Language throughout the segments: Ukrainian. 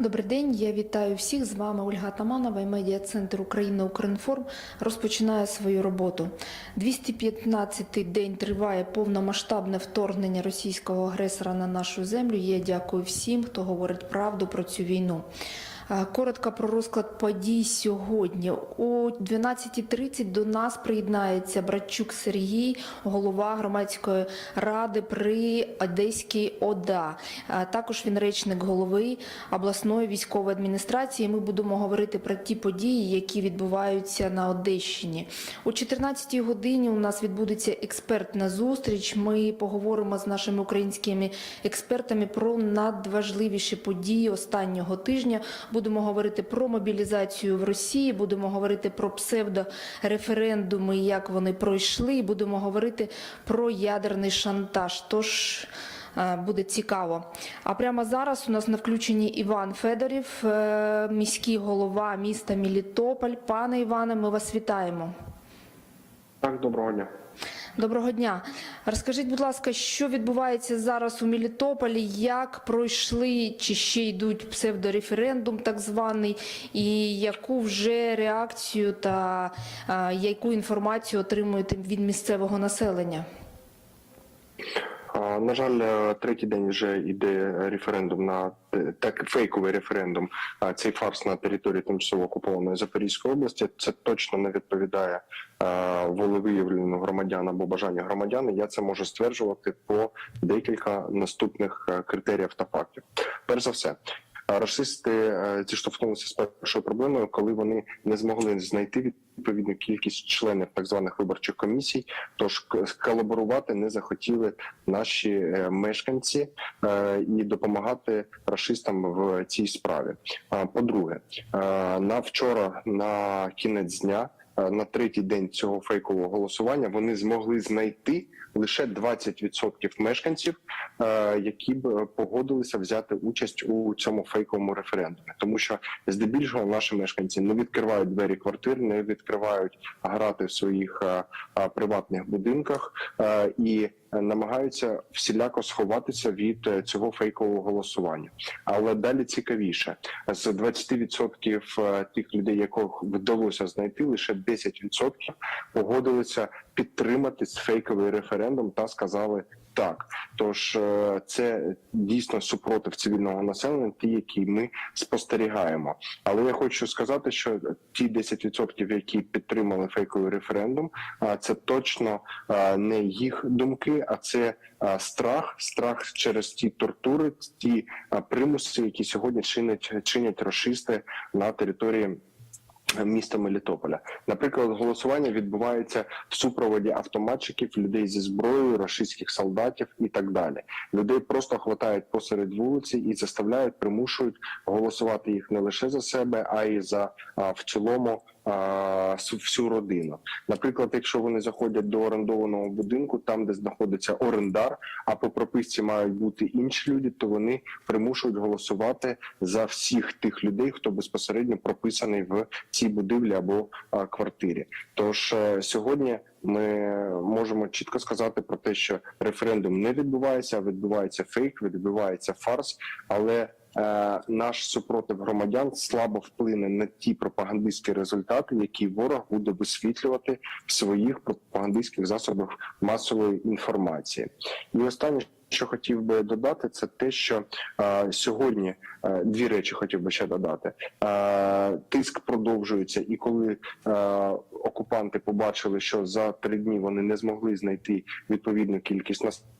Добрий день, я вітаю всіх. З вами Ольга Таманова і медіа центр Україна Укрінформ розпочинає свою роботу. 215-й день триває повномасштабне вторгнення російського агресора на нашу землю. Я дякую всім, хто говорить правду про цю війну. Е, Коротко про розклад подій сьогодні. О 12.30 до нас приєднається Братчук Сергій, голова громадської ради при Одеській ОДА. Е, Також він речник голови обласної військової адміністрації. Ми будемо говорити про ті події, які відбуваються на Одещині. О 14 годині у нас відбудеться експертна зустріч. Ми поговоримо з нашими українськими експертами про надважливіші події останнього тижня. Будемо говорити про мобілізацію в Росії, будемо говорити про псевдореферендуми, як вони пройшли, і будемо говорити про ядерний шантаж. Тож е, буде цікаво. А прямо зараз у нас на включенні Іван Федорів, е, міський голова міста Мелітополь. Пане Іване, ми вас вітаємо. Так, доброго дня. Доброго дня. Розкажіть, будь ласка, що відбувається зараз у Мелітополі, як пройшли чи ще йдуть псевдореферендум, так званий, і яку вже реакцію та а, яку інформацію отримуєте від місцевого населення? На жаль, е, третій день вже йде референдум на так фейковий референдум. А цей фарс на території тимчасово окупованої Запорізької області. Це точно не відповідає е, волевиявленню громадян або бажанню громадян. Я це можу стверджувати по декілька наступних е, критеріїв та фактів. Перш за все. Е, Расисти е, зіштовхнулися з першою проблемою, коли вони не змогли знайти відповідну кількість членів так званих виборчих комісій. Тож колаборувати не захотіли наші е, мешканці е, і допомагати расистам в цій справі. А, По-друге, е, на вчора на кінець дня. Е, На третій день цього фейкового голосування вони змогли знайти лише 20% мешканців, е, які б е, погодилися взяти участь у цьому фейковому референдумі, тому що здебільшого наші мешканці не відкривають двері квартир, не відкривають грати в своїх приватних будинках і намагаються всіляко сховатися від цього фейкового голосування. Але далі цікавіше з 20% е, тих людей, яких вдалося знайти, лише 10% погодилися підтримати фейковий референдум та сказали. Так, тож е, це дійсно супротив цивільного населення, ті, які ми спостерігаємо. Але я хочу сказати, що ті 10%, які підтримали фейковий референдум, а це точно е, не їх думки, а це е, страх, страх через ті тортури, ті е, примуси, які сьогодні чинять чинять расисти на території. Міста Мелітополя, наприклад, голосування відбувається в супроводі автоматчиків, людей зі зброєю, рашистських солдатів і так далі. Людей просто хватають посеред вулиці і заставляють, примушують голосувати їх не лише за себе, а й за в цілому всю родину. Наприклад, якщо вони заходять до орендованого будинку, там де знаходиться орендар, а по прописці мають бути інші люди, то вони примушують голосувати за всіх тих людей, хто безпосередньо прописаний в цій будівлі або квартирі. Тож е, сьогодні ми можемо чітко сказати про те, що референдум не відбувається, а відбувається фейк, відбувається фарс, але наш супротив громадян слабо вплине на ті пропагандистські результати, які ворог буде висвітлювати в своїх пропагандистських засобах масової інформації. І останнє. Що хотів би додати, це те, що е, сьогодні е, дві речі хотів би ще додати. Е, тиск продовжується, і коли е, окупанти побачили, що за три дні вони не змогли знайти відповідну кількість населення,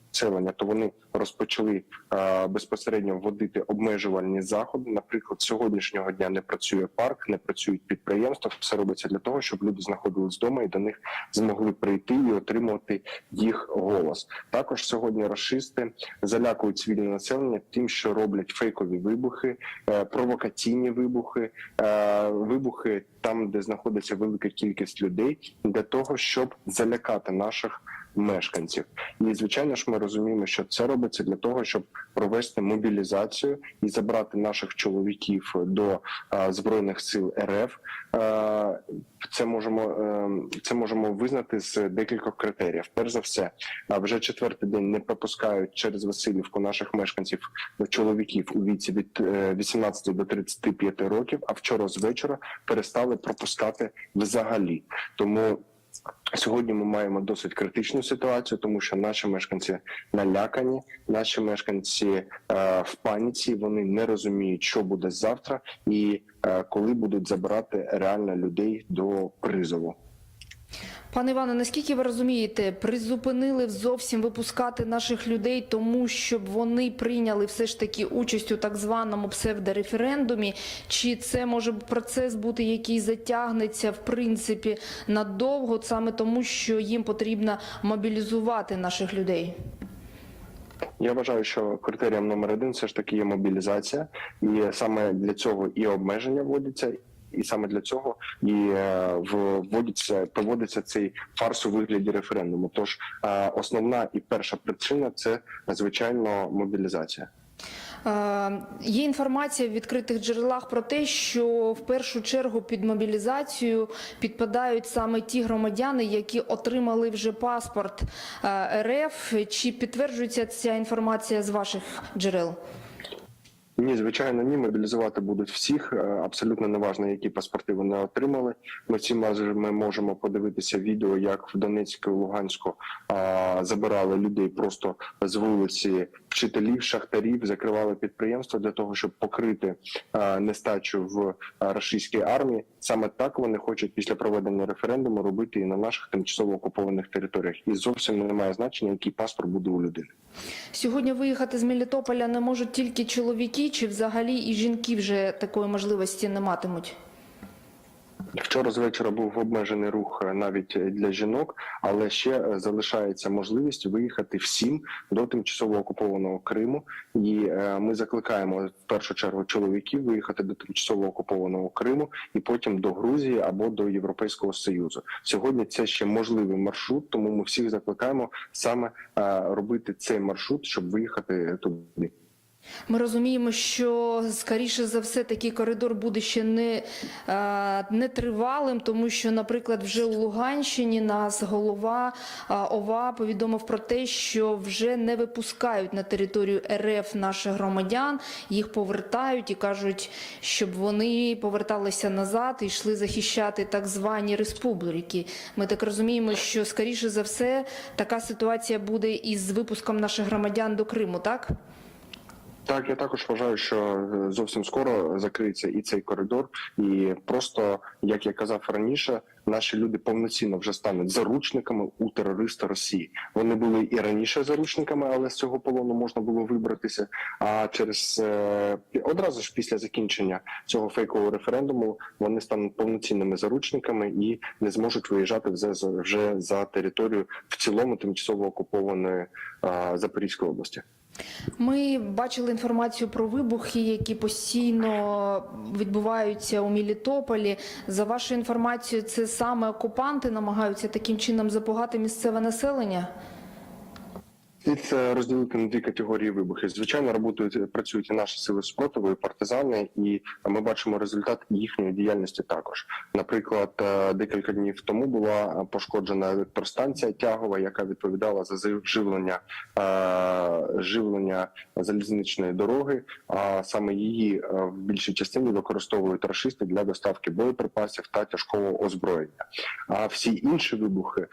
то вони розпочали е, безпосередньо вводити обмежувальні заходи. Наприклад, сьогоднішнього дня не працює парк, не працюють підприємства. Все робиться для того, щоб люди знаходились вдома і до них змогли прийти і отримувати їх голос. Також сьогодні расисти залякують цивільне населення тим, що роблять фейкові вибухи, е, провокаційні вибухи, е, вибухи там, де знаходиться велика кількість людей, для того, щоб залякати наших мешканців. І звичайно ж, ми розуміємо, що це робиться для того, щоб провести мобілізацію і забрати наших чоловіків до е, збройних сил РФ. Е, Це можемо е, це можемо визнати з декількох критеріїв. Перш за все, а вже четвертий день не пропускають через Васильівку наших мешканців чоловіків у віці від е, 18 до 35 років. А вчора з вечора перестали пропускати взагалі. Тому сьогодні ми маємо досить критичну ситуацію, тому що наші мешканці налякані, наші мешканці е, в паніці. Вони не розуміють, що буде завтра, і е, коли будуть забирати реально людей до призову. Пане Іване, наскільки ви розумієте, призупинили зовсім випускати наших людей, тому щоб вони прийняли все ж таки участь у так званому псевдореферендумі? Чи це може процес бути, який затягнеться в принципі надовго, саме тому, що їм потрібно мобілізувати наших людей? Я вважаю, що критерієм номер один все ж таки є мобілізація, і саме для цього і обмеження вводяться. І саме для цього і е, вводиться проводиться цей фарс у вигляді референдуму. Тож е, основна і перша причина це звичайно мобілізація. Е, Є інформація в відкритих джерелах про те, що в першу чергу під мобілізацію підпадають саме ті громадяни, які отримали вже паспорт РФ. Чи підтверджується ця інформація з ваших джерел? Ні, звичайно, ні. Мобілізувати будуть всіх. Е, Абсолютно неважно, які паспорти вони отримали. Ми всі ми можемо подивитися відео, як в Донецьку Луганську а, забирали людей просто з вулиці вчителів, шахтарів, закривали підприємства для того, щоб покрити а, нестачу в а, російській армії. Саме так вони хочуть після проведення референдуму робити і на наших тимчасово окупованих територіях. І зовсім немає значення, який паспорт буде у людини. Сьогодні виїхати з Мелітополя не можуть тільки чоловіки, чи взагалі і жінки вже такої можливості не матимуть? Вчора з вечора був обмежений рух е, навіть для жінок, але ще е, залишається можливість виїхати всім до тимчасово окупованого Криму. І е, ми закликаємо в першу чергу чоловіків виїхати до тимчасово окупованого Криму і потім до Грузії або до Європейського Союзу. Сьогодні це ще можливий маршрут, тому ми всіх закликаємо саме е, робити цей маршрут, щоб виїхати туди. Ми розуміємо, що скоріше за все такий коридор буде ще не, е, не тривалим, тому що, наприклад, вже у Луганщині нас голова е, ОВА повідомив про те, що вже не випускають на територію РФ наших громадян, їх повертають і кажуть, щоб вони поверталися назад і йшли захищати так звані республіки. Ми так розуміємо, що скоріше за все така ситуація буде із випуском наших громадян до Криму, так? Так, я також вважаю, що е, зовсім скоро закриється і цей коридор, і просто як я казав раніше, наші люди повноцінно вже стануть заручниками у терориста Росії. Вони були і раніше заручниками, але з цього полону можна було вибратися. А через е, одразу ж після закінчення цього фейкового референдуму вони стануть повноцінними заручниками і не зможуть виїжджати вже, за територію в цілому тимчасово окупованої е, Запорізької області. Ми бачили інформацію про вибухи, які постійно відбуваються у Мілітополі. За вашою інформацією, це саме окупанти намагаються таким чином запугати місцеве населення? Слід це розділити на дві категорії вибухів. Звичайно, роботають працюють і наші сили спротиву, і партизани, і ми бачимо результат їхньої діяльності також. Наприклад, е, декілька днів тому була пошкоджена електростанція тягова, яка відповідала за живлення е, живлення залізничної дороги. А саме її е, в більшій частині використовують рашисти для доставки боєприпасів та тяжкого озброєння. А всі інші вибухи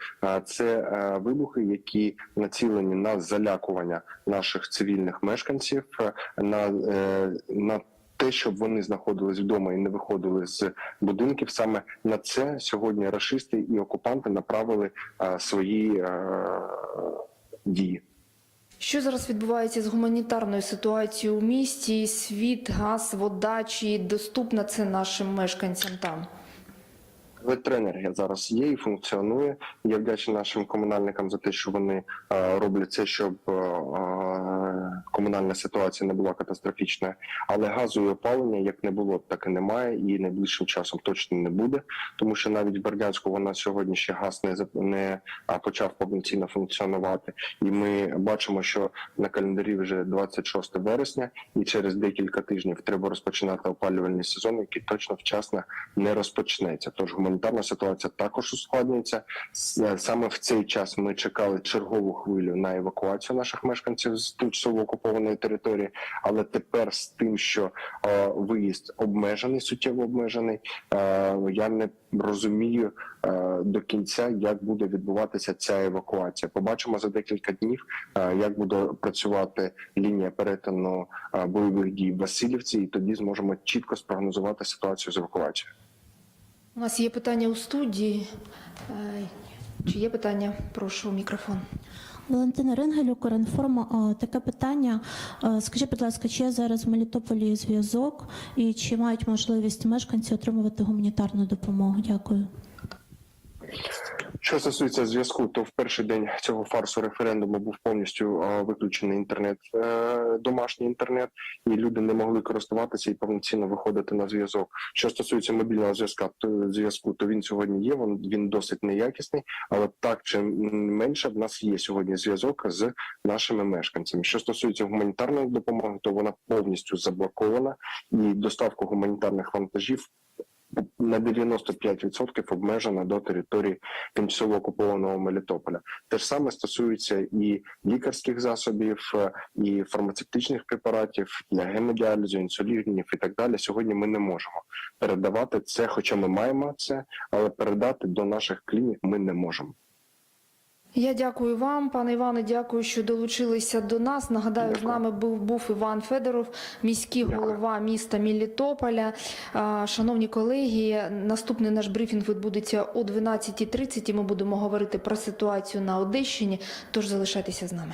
це вибухи, які націлені на залякування наших цивільних мешканців, е, на, е, на те, щоб вони знаходились вдома і не виходили з будинків, саме на це сьогодні рашисти і окупанти направили е, свої дії. Що зараз відбувається з гуманітарною ситуацією у місті? Світ, газ, вода, чи доступна це нашим мешканцям там? Електроенергія зараз є і функціонує. Я вдячний нашим комунальникам за те, що вони е, роблять це, щоб е, е, комунальна ситуація не була катастрофічною. Але газу і опалення як не було, так і немає, і найближчим часом точно не буде, тому що навіть в Бердянську вона сьогодні ще газ не не почав повноцінно функціонувати. І ми бачимо, що на календарі вже 26 вересня, і через декілька тижнів треба розпочинати опалювальний сезон, який точно вчасно не розпочнеться. Тож гуманітарна ситуація також ускладнюється. Саме в цей час ми чекали чергову хвилю на евакуацію наших мешканців з тимчасово окупованої території. Але тепер з тим, що е, виїзд обмежений, суттєво обмежений, е, я не розумію е, до кінця, як буде відбуватися ця евакуація. Побачимо за декілька днів, е, як буде працювати лінія перетину е, бойових дій в Васильівці, і тоді зможемо чітко спрогнозувати ситуацію з евакуацією. У нас є питання у студії. Е, Чи є питання? Прошу мікрофон. Валентина Рингель, Укрінформ. Таке питання. А, Скажіть, будь ласка, чи є зараз в Мелітополі зв'язок і чи мають можливість мешканці отримувати гуманітарну допомогу? Дякую. Що стосується зв'язку, то в перший день цього фарсу референдуму був повністю виключений інтернет, е, домашній інтернет, і люди не могли користуватися і повноцінно виходити на зв'язок. Що стосується мобільного зв'язка, то зв'язку, то він сьогодні є. Він, він досить неякісний, але так чи менше в нас є сьогодні зв'язок з нашими мешканцями. Що стосується гуманітарної допомоги, то вона повністю заблокована, і доставка гуманітарних вантажів на 95% обмежена до території тимчасово окупованого Мелітополя. Те ж саме стосується і лікарських засобів, е, і фармацевтичних препаратів для гемодіалізу, інсулінів і так далі. Сьогодні ми не можемо передавати це, хоча ми маємо це, але передати до наших клінік ми не можемо. Я дякую вам, пане Іване. Дякую, що долучилися до нас. Нагадаю, з нами був був Іван Федоров, міський Дякую. голова міста Мілітополя. Шановні колеги, наступний наш брифінг відбудеться о 12.30. і Ми будемо говорити про ситуацію на Одещині. Тож залишайтеся з нами.